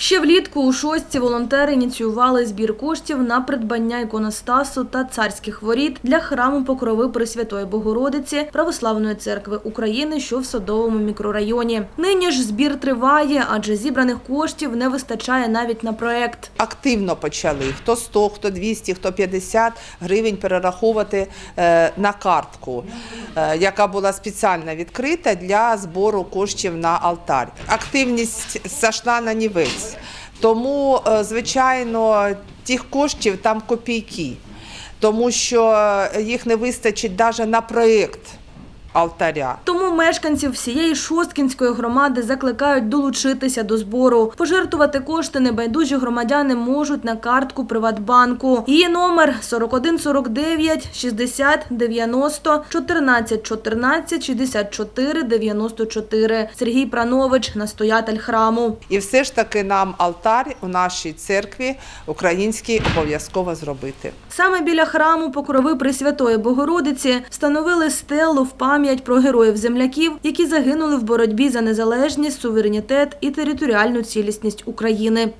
Ще влітку у шостці волонтери ініціювали збір коштів на придбання іконостасу та царських воріт для храму Покрови Пресвятої Богородиці Православної церкви України, що в Садовому мікрорайоні. Нині ж збір триває, адже зібраних коштів не вистачає навіть на проект. активно почали. Хто 100, хто 200, хто 50 гривень перераховувати е, на картку, е, яка була спеціально відкрита для збору коштів на алтарь. Активність зайшла на нівець. Тому, е, звичайно, тих коштів там копійки, тому що їх не вистачить навіть на проєкт алтаря. Тому мешканців всієї Шосткінської громади закликають долучитися до збору. Пожертвувати кошти небайдужі громадяни можуть на картку Приватбанку. Її номер 4149 60 90 14 14 64 94. Сергій Пранович, настоятель храму. І все ж таки нам алтар у нашій церкві українській обов'язково зробити. Саме біля храму Покрови Пресвятої Богородиці встановили стелу в пам'ять про героїв-земляків, які загинули в боротьбі за незалежність, суверенітет і територіальну цілісність України.